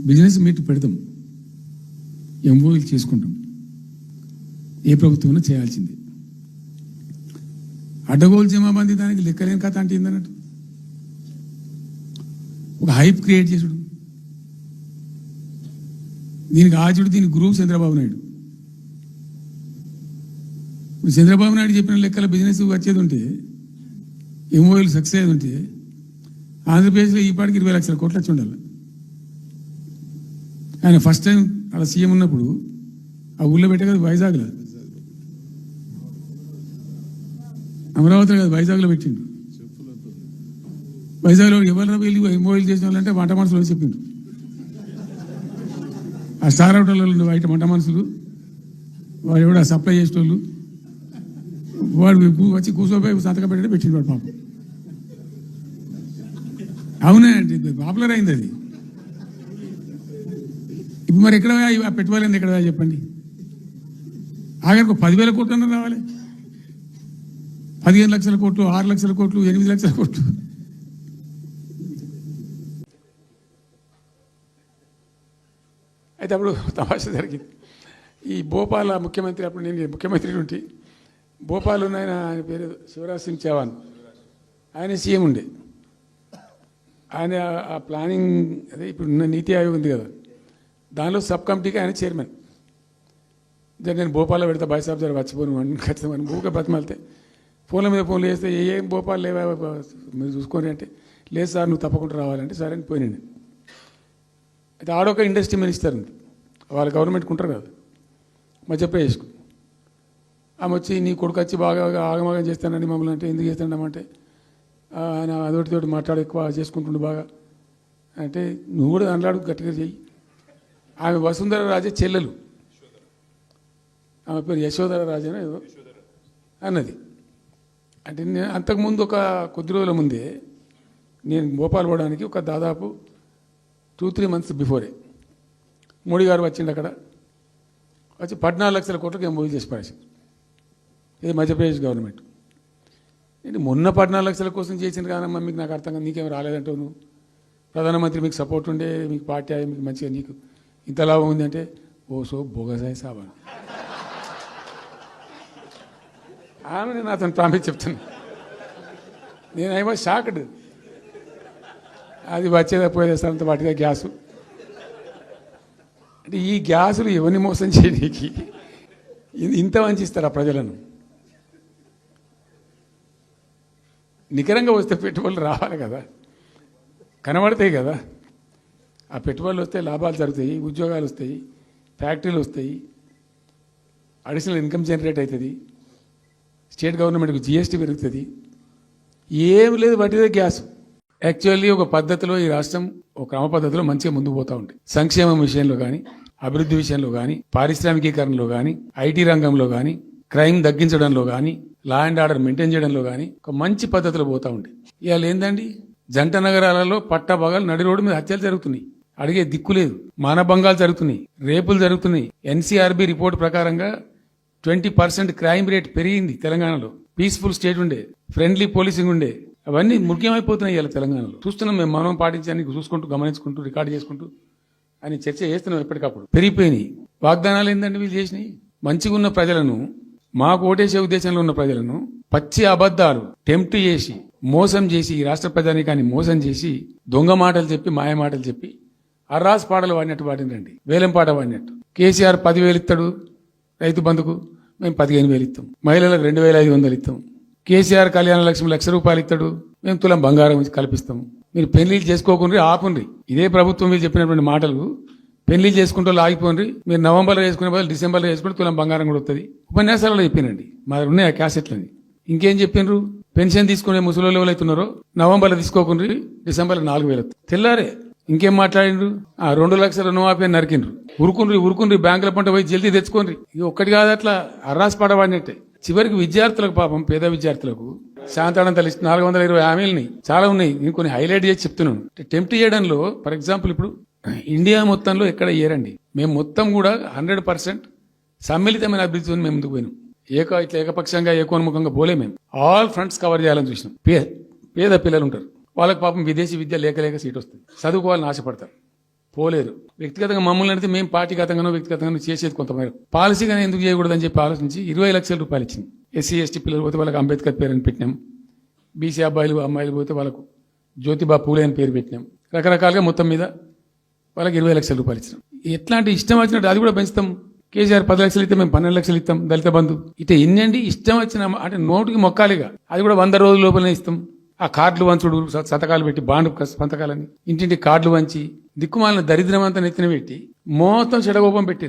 Business meet పెడతాం. ఎంఓలు చేసుకుంటాం. ఏ ప్రభుత్వంలో చేయాల్సిందే. అడ్డగోలు జమాబంది దానికి లెక్కలేని కథ అంటే ఏందన్నట్టు? ఒక హైప్ క్రియేట్ చేసుడు. దీనికి ఆచుడు దీని గురువు చంద్రబాబు నాయుడు. ఇప్పుడు చంద్రబాబు నాయుడు చెప్పిన లెక్కల బిజినెస్ వచ్చేది ఉంటే ఎంఓఎల్ సక్సెస్ అయ్యేది ఉంటే ఆంధ్రప్రదేశ్లో ఈ పాటికి ఇరవై లక్షల కోట్లు వచ్చి ఉండాలి. ఆయన ఫస్ట్ టైం అలా సీఎం ఉన్నప్పుడు ఆ ఊళ్ళో పెట్టే కదా వైజాగ్లో. అమరావతిలో కదా వైజాగ్లో పెట్టిండు. వైజాగ్లో ఎవరు వెళ్ళి ఎంఓఎల్ చేసిన వాళ్ళంటే వంట మనుషులు చెప్పిండు. ఆ స్టార్ హోటల్లో ఉండే బయట వంట మనుషులు వాడు ఎవడ సప్లై చేసేటోళ్ళు వాడు వచ్చి కూర్చోపోయి సంతకం పెట్టే పెట్టిండు వాడు పాపం. అవునా అండి పాపులర్ అయింది అది. ఇప్పుడు మరి ఎక్కడ పెట్టుబడి ఎక్కడ చెప్పండి? ఆఖరికి పదివేల కోట్లు అన్న రావాలి. పదిహేను లక్షల కోట్లు ఆరు లక్షల కోట్లు ఎనిమిది లక్షల కోట్లు. అయితే అప్పుడు తమాషా జరిగింది. ఈ భోపాల ముఖ్యమంత్రి అప్పుడు నేను ముఖ్యమంత్రి ఉంటే భోపాల్ ఉన్న ఆయన ఆయన పేరు శివరాజ్ సింగ్ చౌహాన్. ఆయన సీఎం ఉండే. ఆయన ఆ- ఆ ప్లానింగ్ అదే ఇప్పుడు ఉన్న నీతి ఆయోగ్ ఉంది కదా. దానిలో సబ్ కమిటీకి ఆయన చైర్మన్. దాన్ని నేను భోపాల్లో పెడతా బాయ్ సాబ్ జర వచ్చిపోను అని ఖచ్చితంగా ఊరికే బతిమాలితే. ఫోన్ల మీద ఫోన్లు చేస్తే ఏం భోపాల్ లేవా మీరు చూసుకోండి అంటే లేదు సార్ నువ్వు తప్పకుండా రావాలంటే సరే అని పోయినండి అయితే ఆడొక ఇండస్ట్రీ మినిస్టర్ ఉంది. వాళ్ళ గవర్నమెంట్కి ఉంటారు కదా. మధ్యప్రదేశ్కు ఆమె వచ్చి నీ కొడుకు వచ్చి బాగా ఆగమాగం చేస్తానని మమ్మల్ని అంటే ఎందుకు చేస్తాడమంటే అంటే ఆయన అదొకటి మాట్లాడు మాట్లాడి ఎక్కువ చేసుకుంటుండు బాగా. అంటే నువ్వు కూడా దాంట్లో గట్టిగా చెయ్యి. ఆమె వసుంధర రాజే చెల్లెలు. ఆమె పేరు యశోధర రాజేనా ఏదో అన్నది. అంటే నేను అంతకుముందు ఒక కొద్ది రోజుల ముందే నేను భోపాల్ పోవడానికి ఒక దాదాపు two three months before Modi గారు వచ్చిండు అక్కడ. వచ్చి పద్నాలుగు లక్షల కోట్లకి ఏం మూవీ చేసి పడేసింది ఇది మధ్యప్రదేశ్ గవర్నమెంట్. ఏంటి మొన్న పద్నాలుగు లక్షల కోసం చేసింది కానమ్మా మీకు నాకు అర్థం కాదు నీకేం రాలేదంటావు నువ్వు ప్రధానమంత్రి మీకు సపోర్ట్ ఉండే మీకు పార్టీ మీకు మంచిగా నీకు ఇంత లాభం ఉంది అంటే ఓ సో బోగసాయి సాబ్ ఆమె నేను అతను ప్రామిస్ చెప్తాను నేను ఐ షాక్డ్. అది వచ్చేదా పోయేదా సార్ అంత వాటిదా గ్యాసు. అంటే ఈ గ్యాసులు ఎవరిని మోసం చేయడానికి ఇంత ఇంత ఆ ప్రజలను? నికరంగా వస్తే పెట్టుబడులు రావాలి కదా. కనబడతాయి కదా. ఆ పెట్టుబడులు వస్తే లాభాలు జరుగుతాయి ఉద్యోగాలు వస్తాయి ఫ్యాక్టరీలు వస్తాయి అడిషనల్ ఇన్కమ్ జనరేట్ అవుతుంది స్టేట్ గవర్నమెంట్కి జిఎస్టీ పెరుగుతుంది. ఏం లేదు వాటిదే గ్యాస్. యాక్చువల్లీ ఒక పద్ధతిలో ఈ రాష్ట్రం ఒక క్రమ పద్ధతిలో మంచిగా ముందుకు పోతా ఉంది. సంక్షేమం విషయంలో కానీ అభివృద్ధి విషయంలో కానీ పారిశ్రామికీకరణలో కానీ ఐటీ రంగంలో కానీ క్రైమ్ తగ్గించడంలో కానీ లా అండ్ ఆర్డర్ మెయింటైన్ చేయడంలో కానీ ఒక మంచి పద్ధతిలో పోతూ ఉంది. ఇవాళ ఏంటండి జంట నగరాలలో పట్టభాగాలు నడి రోడ్డు మీద హత్యలు జరుగుతున్నాయి. అడిగే దిక్కు లేదు. మానభంగాలు జరుగుతున్నాయి. రేపులు జరుగుతున్నాయి. ఎన్సీఆర్బి రిపోర్ట్ ప్రకారంగా ట్వంటీ పర్సెంట్ క్రైమ్ రేట్ పెరిగింది తెలంగాణలో. పీస్ఫుల్ స్టేట్ ఉండే ఫ్రెండ్లీ పోలీసింగ్ ఉండే. అవన్నీ ముఖ్యమైపోతున్నాయి ఇలా తెలంగాణలో. చూస్తున్నాం మేము మనం పాటించడానికి చూసుకుంటూ గమనించుకుంటూ రికార్డు చేసుకుంటూ అని చర్చ చేస్తున్నాం ఎప్పటికప్పుడు. పెరిగిపోయినాయి. వాగ్దానాలు ఏంటంటే వీళ్ళు చేసినాయి మంచిగా ఉన్న ప్రజలను మాకు ఓటేసే ఉద్దేశంలో ఉన్న ప్రజలను పచ్చి అబద్దాలు టెంప్ట్ చేసి మోసం చేసి ఈ రాష్ట్ర ప్రజానికాన్ని మోసం చేసి దొంగ మాటలు చెప్పి మాయ మాటలు చెప్పి అర్రాస్ పాటలు వాడినట్టు వాడినండి వేలం పాట వాడినట్టు. కేసీఆర్ పదివేలు ఇస్తాడు రైతు బంధుకు మేము పదిహేను వేలు ఇస్తాం మహిళలకు రెండు వేల ఐదు వందలు ఇస్తాం కేసీఆర్ కళ్యాణ లక్ష్మి లక్ష రూపాయలు ఇస్తాడు మేము తులం బంగారం ఇచ్చి కల్పిస్తాం. మీరు పెళ్ళిళ్ళు చేసుకోకుండా ఆపుండ్రి. ఇదే ప్రభుత్వం మీరు చెప్పినటువంటి మాటలు పెళ్ళిళ్ళు చేసుకుంటూ ఆగిపోండి మీరు నవంబర్లో చేసుకునే బదులు డిసెంబర్లో చేసుకుంటే తులం బంగారం కూడా వస్తుంది ఉపన్యాసాలలో చెప్పినండి. మా దగ్గర ఉన్నాయి ఆ క్యాసెట్లని? ఇంకేం చెప్పిండ్రు? పెన్షన్ తీసుకునే ముసలి ఎవరైతున్నారో నవంబర్లో తీసుకోకుండా డిసెంబర్లో నాలుగు వేలు తెల్లారే ఇంకేం మాట్లాడిండ్రు? ఆ రెండు లక్షల రుణమాఫీ నరికిండ్రు. ఉరుకుండ్రి ఉరుకుండ్రి బ్యాంకుల పంట పోయి జల్దీ తెచ్చుకోండి ఇది ఒక్కటి కాదు అట్లా అర్రాస్ పడవాడినట్టే చివరికి విద్యార్థులకు పాపం పేద విద్యార్థులకు శాంతాడంత లిస్ట్ నాలుగు వందల ఇరవై హామీలని చాలా ఉన్నాయి. నేను కొన్ని హైలైట్ చేసి చెప్తున్నాను. టెంప్ట్ చేయడంలో ఫర్ ఎగ్జాంపుల్ ఇప్పుడు ఇండియా మొత్తంలో ఎక్కడ ఏరండి? మేము మొత్తం కూడా హండ్రెడ్ పర్సెంట్ సమ్మిళితమైన అభివృద్ధితో మేము ముందుకు పోయినాం. ఏక ఇట్లా ఏకపక్షంగా ఏకోన్ముఖంగా పోలే మేము. ఆల్ ఫ్రంట్స్ కవర్ చేయాలని చూసినాం. పే పేద పిల్లలు ఉంటారు. వాళ్ళకి పాపం విదేశీ విద్య లేక లేక సీట్ వస్తుంది. చదువుకోవాలని ఆశపడతారు. పోలేరు. వ్యక్తిగతంగా మమ్మల్ని అడిగితే మేము పార్టీగతంగానో వ్యక్తిగతంగానో చేసేది కొంతమేర పాలసీగానే ఎందుకు చేయకూడదని చెప్పి ఆలోచించి ఇరవై లక్షల రూపాయలు ఇచ్చింది. ఎస్సీ ఎస్టీ పిల్లలు పోతే వాళ్ళకి అంబేద్కర్ పేరు అని పెట్టినాం. బీసీ అబ్బాయిలు అమ్మాయిలు పోతే వాళ్ళకు జ్యోతిబా పూలే అని పేరు పెట్టినాం. రకరకాలుగా మొత్తం మీద వాళ్ళకి ఇరవై లక్షల రూపాయలు ఇచ్చినాం. ఎట్లాంటి ఇష్టం వచ్చినట్టు అది కూడా పెంచుతాం. కేసీఆర్ పది లక్షలు ఇస్తే మేము పన్నెండు లక్షలు ఇస్తాం దళిత బంధు. ఇట ఎన్నండి ఇష్టం వచ్చిన అంటే నోటికి మొక్కాలిగా. అది కూడా వంద రోజుల లోపలనే ఇస్తాం. ఆ కార్డులు వంచుడు స- సంతకాలు పెట్టి బాండు సంతకాలని ఇంటింటి కార్డులు వంచి దిక్కుమాలిన దరిద్రమంతా నెత్తిన పెట్టి మొత్తం చెడగోపం పెట్టి